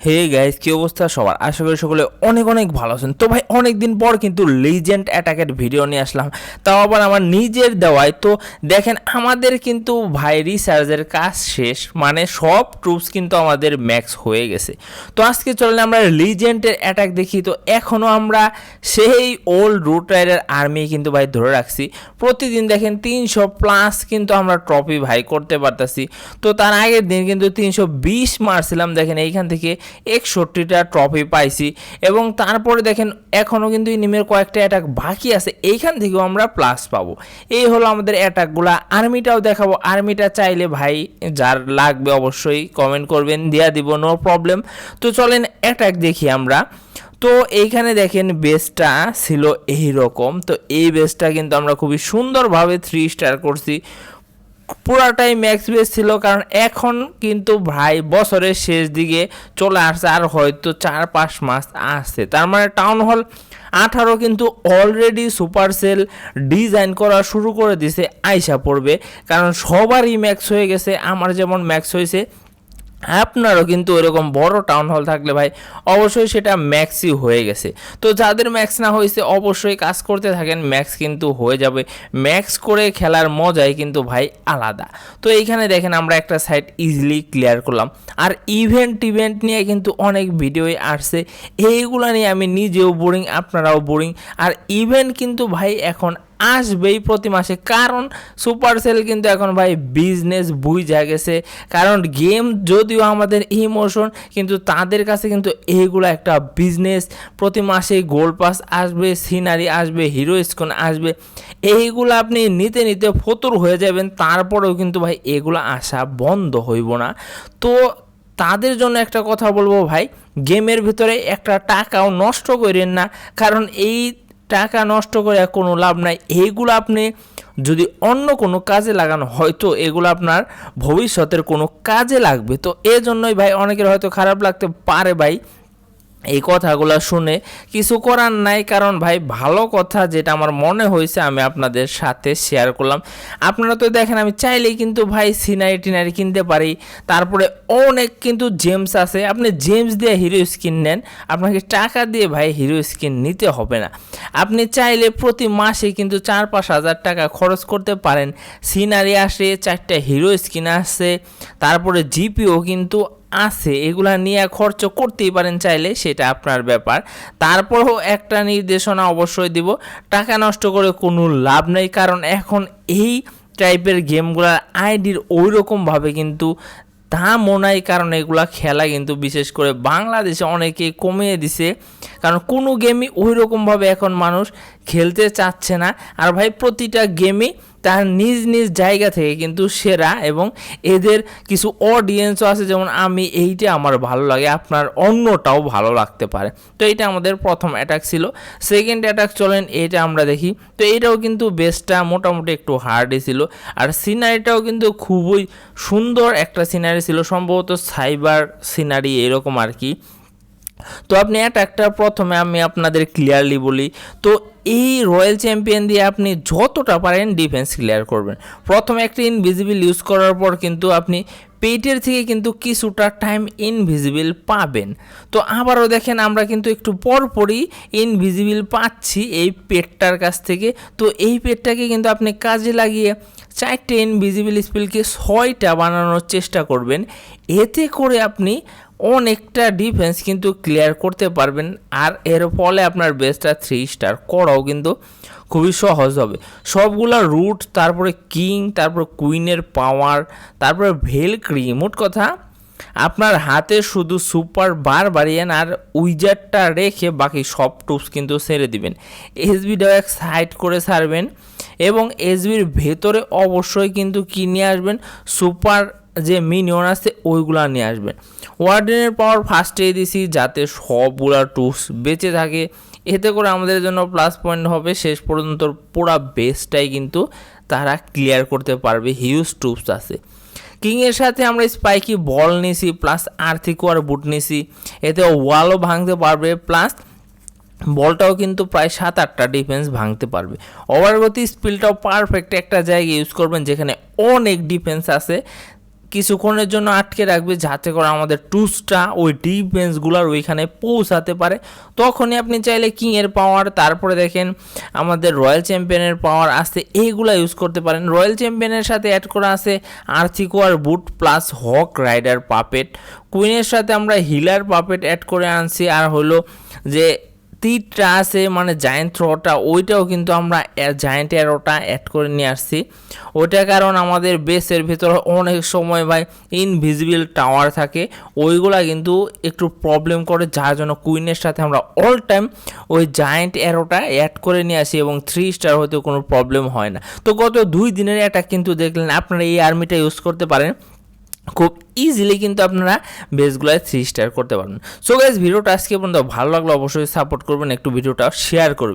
Hey guys কি অবস্থা সবার? আশা করি সকলে অনেক অনেক ভালো আছেন। তো ভাই অনেক দিন পর কিন্তু লিজেন্ড অ্যাটাকের ভিডিও নিয়ে আসলাম। তাও আবার আমার নিজের দেওয়ায়। তো দেখেন, আমাদের কিন্তু ভাই রিসার্চের কাজ শেষ। মানে সব ট্রুপস কিন্তু আমাদের ম্যাক্স হয়ে গেছে। তো আজকে চলেন আমরা লিজেন্ডের অ্যাটাক দেখি। তো এখনও আমরা সেই ওল্ড রুট রাইডার আর্মি কিন্তু ভাই ধরে রাখছি। প্রতিদিন দেখেন তিনশো প্লাস কিন্তু আমরা ট্রফি ভাই করতে পারতাছি। তো তার আগের দিন কিন্তু তিনশো বিশ মারছিলাম। দেখেন এইখান থেকে একষট্টিটা ট্রফি পাইছি। এবং তারপরে দেখেন এখনও কিন্তু ইনিমের কয়েকটা অ্যাটাক বাকি আছে। এইখান থেকেও আমরা প্লাস পাবো। এই হলো আমাদের অ্যাটাকগুলা আর্মিটাও দেখাবো। আর্মিটা চাইলে ভাই, যার লাগবে অবশ্যই কমেন্ট করবেন, দিয়া দিব নো প্রবলেম তো চলেন অ্যাটাক দেখি আমরা। তো এইখানে দেখেন বেসটা ছিল এই রকম তো এই বেসটা কিন্তু আমরা খুবই সুন্দরভাবে থ্রি স্টার করছি। পুরাটাই ম্যাক্স বেস ছিল, কারণ এখন কিন্তু ভাই বছরের শেষ দিকে চলে আসছে, আর হয়তো চার পাঁচ মাস আসছে তার মানে টাউন হল আঠারো কিন্তু অলরেডি সুপার সেল ডিজাইন করা শুরু করে দিছে, আইসা পড়বে। কারণ সবারই ম্যাক্স হয়ে গেছে, আমার যেমন ম্যাক্স হয়েছে আপনারও কিন্তু ওইরকম বড় টাউন হল থাকলে ভাই, অবশ্যই সেটা ম্যাক্সই হয়ে গেছে। তো যাদের ম্যাক্স না হয়েছে, অবশ্যই কাজ করতে থাকেন ম্যাক্স কিন্তু হয়ে যাবে। ম্যাক্স করে খেলার মজাই কিন্তু ভাই আলাদা। তো এইখানে দেখেন আমরা একটা সাইট ইজিলি ক্লিয়ার করলাম। আর ইভেন্ট টিভেন্ট নিয়ে কিন্তু অনেক ভিডিওই আসছে। এইগুলো নিয়ে আমি নিজেও বোরিং আপনারাও বোরিং আর ইভেন্ট কিন্তু ভাই এখন আসবেই প্রতি মাসে। কারণ সুপারসেল কিন্তু এখন ভাই বিজনেস বুঝা গেছে। কারণ গেম যদিও আমাদের ইমোশন কিন্তু তাদের কাছে কিন্তু এইগুলো একটা বিজনেস প্রতি মাসে গোল্ড পাস আসবে সিনারি আসবে হিরো স্কোন আসবে। এইগুলো আপনি নিতে নিতে ফতুর হয়ে যাবেন, তারপরেও কিন্তু ভাই এগুলো আসা বন্ধ হইব না। তো তাদের জন্য একটা কথা বলব ভাই গেমের ভিতরে একটা টাকাও নষ্ট করেন না। কারণ এই টাকা নষ্ট করে কোনো লাভ নাই। এইগুলো আপনি যদি অন্য কোনো কাজে লাগানো হয়তো এগুলো আপনার ভবিষ্যতের কোনো কাজে লাগবে। তো এজন্যই ভাই, অনেকের হয়তো খারাপ লাগতে পারে ভাই। এই কথাগুলো শুনে কিছু করার নাই, কারণ ভাই ভালো কথা যেটা আমার মনে হয়েছে আমি আপনাদের সাথে শেয়ার করলাম। আপনারা তো দেখেন আমি চাইলেই কিন্তু ভাই সিনারি টিনারি কিনতে পারি, তারপরে অনেক কিন্তু জেমস আছে। আপনি জেমস দিয়ে হিরো স্কিন নেন, আপনাকে টাকা দিয়ে ভাই হিরো স্কিন নিতে হবে না। আপনি চাইলে প্রতি মাসে কিন্তু চার পাঁচ হাজার টাকা খরচ করতে পারেন। সিনারি আসে, চারটা হিরো স্কিন আসছে তারপরে জিপিও কিন্তু আছে, এগুলা নিয়ে খরচ করতেই পারেন চাইলে, সেটা আপনার ব্যাপার। তারপরও একটা নির্দেশনা অবশ্যই দিব, টাকা নষ্ট করে কোনো লাভ নেই, কারণ এখন এই টাইপের গেমগুলোর আইডির ওই রকমভাবে কিন্তু দামও নাই, কারণ এগুলা খেলা কিন্তু বিশেষ করে বাংলাদেশে অনেকে কমিয়ে দিছে। কারণ কোনো গেমই ওই রকমভাবে এখন মানুষ খেলতে চাচ্ছে না। আর ভাই, প্রতিটা গেমই তার নিজ নিজ জায়গা থেকে কিন্তু সেরা এবং এদের কিছু অডিয়েন্সও আছে, যেমন আমি, এইটা আমার ভালো লাগে, আপনার অন্যটাও ভালো লাগতে পারে। তো এইটা আমাদের প্রথম অ্যাটাক ছিল। সেকেন্ড অ্যাটাক চলেন এটা আমরা দেখি। তো এইটাও কিন্তু বেসটা মোটামুটি একটু হার্ডই ছিল। আর সিনারিটাও কিন্তু খুবই সুন্দর একটা সিনারি ছিল, সম্ভবত সাইবার সিনারি এরকম আর কি। তো আপনি অ্যাটাকটা প্রথমে আমি আপনাদের ক্লিয়ারলি বলি। তো এই রয়্যাল চ্যাম্পিয়ন দিয়ে আপনি যতটা পারেন ডিফেন্স ক্লিয়ার করবেন। প্রথমে একটা ইনভিজিবল ইউজ করার পর কিন্তু আপনি পেটের থেকে কিন্তু কিছুটা টাইম ইনভিজিবল পাবেন। তো আবারও দেখেন আমরা কিন্তু একটু পরপরই ইনভিজিবল পাচ্ছি এই পেটটার কাছ থেকে। তো এই পেটটাকে কিন্তু আপনি কাজে লাগিয়ে চারটে ইনভিজিবল স্পিলকে ছয়টা বানানোর চেষ্টা করবেন। এতে করে আপনি অনেকটা ডিফেন্স কিন্তু ক্লিয়ার করতে পারবেন। আর এর ফলে আপনার বেসটা থ্রি স্টার করাও কিন্তু খুবই সহজ হবে। সবগুলা রুট তারপরে কিং তারপরে কুইনের পাওয়ার তারপরে ভেলক্রি মোট কথা আপনার হাতে শুধু সুপার বার বাড়িয়েন আর উইজারটা রেখে বাকি সব টুপস কিন্তু ছেড়ে দিবেন। এসবিটাও এক সাইড করে সারবেন এবং এসবির ভেতরে অবশ্যই কিন্তু কিনে আসবেন? সুপার যে মিনিয়ন আছে, ওইগুলা নিয়ে আসবেন ওয়ার্ডেনের পাওয়ার ফার্স্টেই দিছি, যাতে সবগুলা টুলস বেঁচে থাকে। এতে করে আমাদের জন্য প্লাস পয়েন্ট হবে, শেষ পর্যন্ত পুরা বেসটাই কিন্তু তারা ক্লিয়ার করতে পারবে হিউজ টুপস আছে। কিংয়ের সাথে আমরা স্পাইকি বল নিছি প্লাস আর্থিক ওয়ার বুট নিছি। এতে ওয়ালও ভাঙতে পারবে প্লাস বলটাও কিন্তু প্রায় সাত আটটা ডিফেন্স ভাঙতে পারবে। ওভারগতি স্পিলটাও পারফেক্ট একটা জায়গায় ইউজ করবেন, যেখানে অনেক ডিফেন্স আছে। কিছুক্ষণের জন্য আটকে রাখবে যাতে করে আমাদের টুসটা ওই ডিফেন্সগুলোর ওইখানে পৌঁছাতে পারে। তখনই আপনি চাইলে কিংয়ের পাওয়ার তারপরে দেখেন আমাদের রয়্যাল চ্যাম্পিয়নের পাওয়ার আসতে এইগুলা ইউজ করতে পারেন। রয়্যাল চ্যাম্পিয়নের সাথে অ্যাড করা আছে আর্থিকোয়ার boot plus hog rider puppet কুইনের সাথে আমরা হিলার পাপেট অ্যাড করে আনছি, আর হলো যে তীরটা আছে মানে জায়েন্ট থ্রোটা ওইটাও কিন্তু আমরা জায়েন্ট অ্যারোটা অ্যাড করে নিয়ে আসছি। ওইটা কারণ আমাদের বেসের ভিতরে অনেক সময় ভাই ইনভিজিবল টাওয়ার থাকে। ওইগুলা কিন্তু একটু প্রবলেম করে, যার জন্য কুইনের সাথে আমরা অল টাইম ওই জায়েন্ট অ্যারোটা অ্যাড করে নিয়ে আসি এবং থ্রি স্টার হতে কোনো প্রবলেম হয় না। তো গত দুই দিনের অ্যাটাক কিন্তু দেখলেন, আপনারা এই আর্মিটা ইউজ করতে পারেন। খুব ইজিলি কিন্তু আপনারা বেসগুলোয় থ্রি স্টার করতে পারবেন। সো গাইজ ভিডিওটা আজকে পর্যন্ত ভালো লাগল, অবশ্যই সাপোর্ট করবেন, একটু ভিডিওটা শেয়ার করবেন।